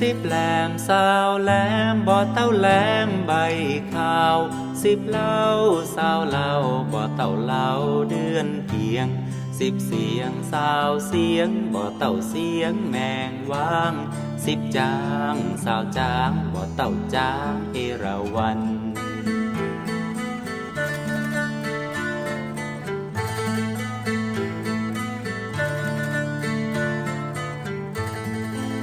สิบแหลมสาวแหลมบ่อเต้าแหลมใบข้าว สิบเล่าสาวเล่าบ่อเต้าเล่าเดือนเกียง สิบเสียงสาวเสียงบ่อเต้าเสียงแมงว่าง สิบจางสาวจางบ่อเต้าจางเอราวัน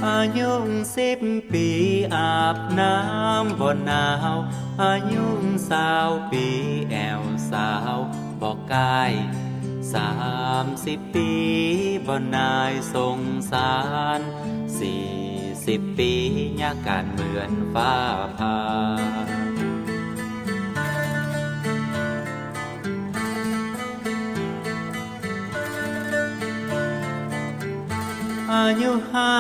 อายุสิบปีอาบน้ำบ่หนาว อายุสาวปีแอวสาวบอกกายสามสิบปีบ่นายสงสารสี่สิบปียาการเหมือนฟ้าผ่า อายุห้า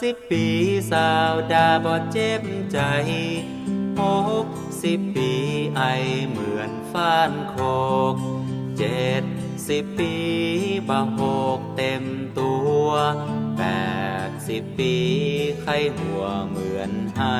สิบปีสาวดาบอดเจ็บใจหกสิบปีไอเหมือนฟ้านโคกเจ็ดสิบปีบะหกเต็มตัวแปดสิบปีไข้หัวเหมือนไห้